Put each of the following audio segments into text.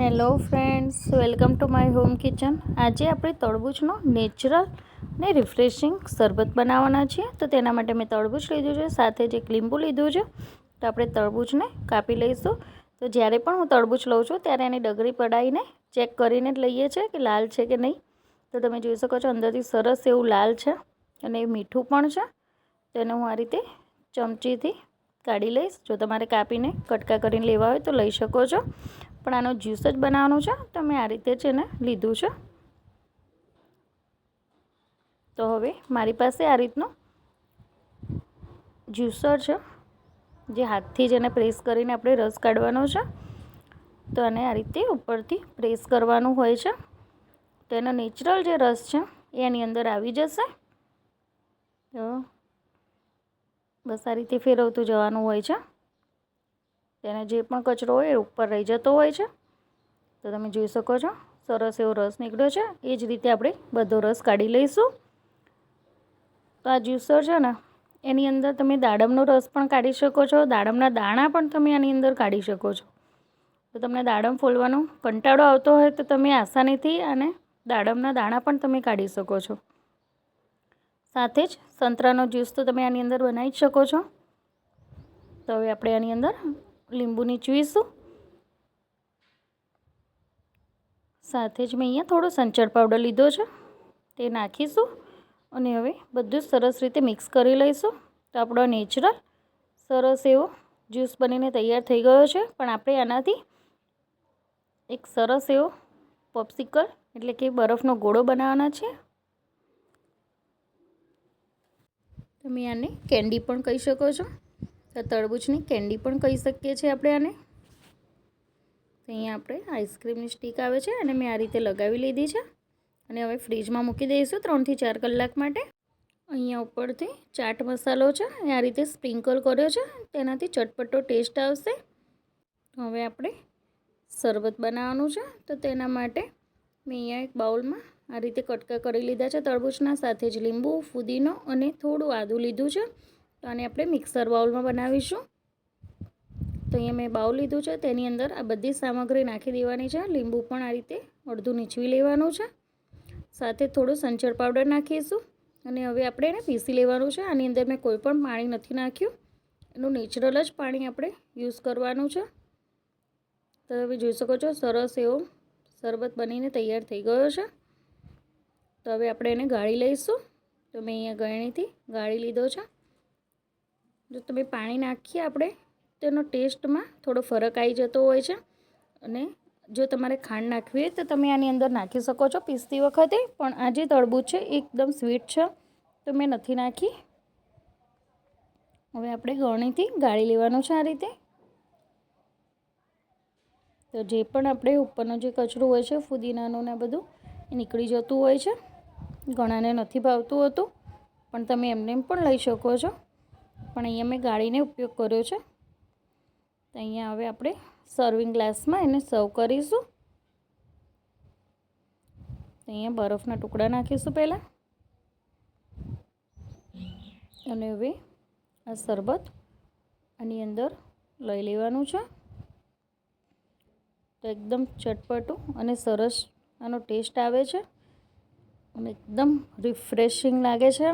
Hello friends, welcome to my home kitchen. આજે આપણે તરબૂચનો natural ને રિફ્રેશિંગ શરબત બનાવવાના છીએ. તો તેના માટે મેં તળબૂચ લીધું છે, સાથે જ એક લીંબુ લીધું છે. તો આપણે તરબૂચને કાપી લઈશું. તો જ્યારે પણ હું તરબૂચ લઉં છું, ત્યારે એની ડગરી પડાવીને ચેક કરીને જ લઈએ છીએ કે લાલ છે કે નહીં. તો તમે જોઈ શકો છો, અંદરથી સરસ એવું લાલ છે અને મીઠું પણ છે. તેને હું આ રીતે ચમચીથી કાઢી લઈશ. જો તમારે કાપીને કટકા કરીને લેવા હોય તો લઈ શકો છો. પણ આનો જ્યુસ જ બનાવવાનો છે. તો મેં આ રીતે છે ને લીધું છે. તો હવે મારી પાસે આ રીતનો જ્યુસર છે, જે હાથથી જ એને પ્રેસ કરીને આપણે રસ કાઢવાનો છે. તો આને આ રીતે ઉપરથી પ્રેસ કરવાનું હોય છે. તો એનો નેચરલ જે રસ છે, એ એની અંદર આવી જશે. તો બસ આ રીતે ફેરવતું જવાનું હોય છે. તેને જે પણ કચરો હોય એ ઉપર રહી જતો હોય છે. તો તમે જોઈ શકો છો, સરસ એવો રસ નીકળ્યો છે. એ જ રીતે આપણે બધો રસ કાઢી લઈશું. તો આ જ્યુસર છે ને, એની અંદર તમે દાડમનો રસ પણ કાઢી શકો છો. દાડમના દાણા પણ તમે આની અંદર કાઢી શકો છો. તો તમને દાડમ ફોલવાનો કંટાળો આવતો હોય તો તમે આસાનીથી અને દાડમના દાણા પણ તમે કાઢી શકો છો. સાથે જ સંતરાનો જ્યુસ તો તમે આની અંદર બનાવી જ શકો છો. તો હવે આપણે આની અંદર લીંબુ નીચવીશું સાથે જ મેં અહીંયા થોડો સંચળ પાવડર લીધો છે, તે નાખીશું અને હવે બધું સરસ રીતે મિક્સ કરી લઈશું. તો આપણો નેચરલ સરસ એવો જ્યુસ બનીને તૈયાર થઈ ગયો છે, પણ આપણે આનાથી એક સરસ એવો પોપ્સિકલ એટલે કે બરફનો ગોળો બનાવવાના છે. તમે આને કેન્ડી પણ કહી શકો છો. તો તરબૂચની કેન્ડી પણ કહી શકીએ છીએ આપણે આને. અહીંયા આપણે આઈસ્ક્રીમની સ્ટીક આવે છે અને મેં આ રીતે લગાવી લીધી છે. અને હવે ફ્રીજમાં મૂકી દઈશું ત્રણથી ચાર કલાક માટે. અહીંયા ઉપરથી ચાટ મસાલો છે, એ આ રીતે સ્પ્રિંકલ કર્યો છે, તેનાથી ચટપટો ટેસ્ટ આવશે. હવે આપણે શરબત બનાવવાનું છે, તો તેના માટે મેં અહીંયા એક બાઉલમાં આ રીતે કટકા કરી લીધા છે તરબૂચના, સાથે જ લીંબુ, ફુદીનો અને થોડું આદું લીધું છે. તો આને આપણે મિક્સર બાઉલમાં બનાવીશું. તો અહીંયા મેં બાઉલ લીધું છે, તેની અંદર આ બધી સામગ્રી નાખી દેવાની છે. લીંબુ પણ આ રીતે અડધું નીચવી લેવાનું છે. સાથે થોડું સંચર પાવડર નાખીશું અને હવે આપણે એને પીસી લેવાનું છે. આની અંદર મેં કોઈ પણ પાણી નથી નાખ્યું. એનું નેચરલ જ પાણી આપણે યુઝ કરવાનું છે. તો હવે જોઈ શકો છો, સરસ એવો શરબત બનીને તૈયાર થઈ ગયો છે. તો હવે આપણે એને ગાળી લઈશું. તો મેં અહીંયા ગળણીથી ગાળી લીધો છે. જો તમે પાણી નાખીએ આપણે તેનો ટેસ્ટમાં થોડો ફરક આવી જતો હોય છે. અને જો તમારે ખાંડ નાખવી હોય તો તમે આની અંદર નાખી શકો છો પીસતી વખતે, પણ આ જે તળબૂચ છે એકદમ સ્વીટ છે. તો મેં નથી નાખી. હવે આપણે ગળણીથી ગાળી લેવાનું છે આ રીતે. તો જે પણ આપણે ઉપરનો જે કચરો હોય છે, ફુદીનાનું ને બધું, એ નીકળી જતું હોય છે. ઘણાને નથી ભાવતું હતું, પણ તમે એમને એમ પણ લઈ શકો છો. પણ અહીંયા મેં ગાળીને ઉપયોગ કર્યો છે. તો અહીંયા હવે આપણે સર્વિંગ ગ્લાસમાં એને સર્વ કરીશું. અહીંયા બરફના ટુકડા નાખીશું પહેલાં. અને હવે આ શરબત આની અંદર લઈ લેવાનું છે. તો એકદમ ચટપટું અને સરસ આનો ટેસ્ટ આવે છે. અને એકદમ રિફ્રેશિંગ લાગે છે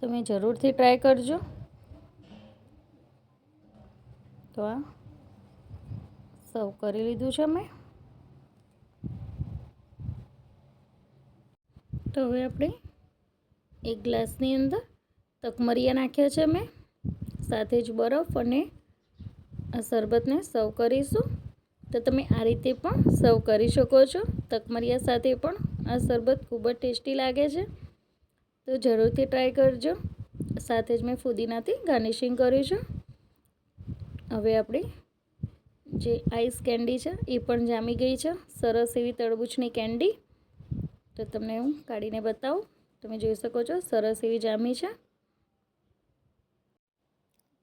તમે જરૂરથી ટ્રાય કરજો. તો આ સર્વ કરી લીધું છે મેં. તો હવે આપણે એક ગ્લાસની અંદર તકમરિયા નાખ્યા છે મેં. સાથે જ બરફ અને આ શરબતને સર્વ કરીશું. તો તમે આ રીતે પણ સર્વ કરી શકો છો. તકમરિયા સાથે પણ આ શરબત ખૂબ જ ટેસ્ટી લાગે છે. તો જરૂરથી ટ્રાય કરજો. સાથે જ મેં ફુદીનાથી ગાર્નિશિંગ કર્યું છે. હવે આપણી જે આઈસ કેન્ડી છે, એ પણ જામી ગઈ છે. સરસ એવી તરબૂચની કેન્ડી તો તમને હું કાઢીને બતાવું. તમે જોઈ શકો છો, સરસ એવી જામી છે.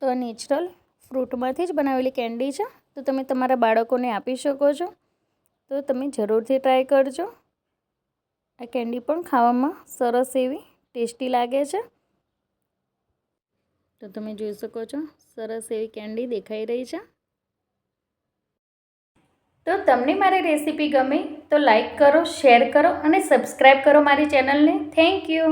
તો નેચરલ ફ્રૂટમાંથી જ બનાવેલી કેન્ડી છે. તો તમે તમારા બાળકોને આપી શકો છો. તો તમે જરૂરથી ટ્રાય કરજો. આ કેન્ડી પણ ખાવામાં સરસ એવી ટેસ્ટી લાગે છે? તો તમે જોઈ શકો છો સરસ એવી કેન્ડી દેખાઈ રહી છે. તો તમને મારી રેસીપી ગમે તો લાઈક કરો શેર કરો અને સબસ્ક્રાઈબ કરો મારી ચેનલને. Thank you.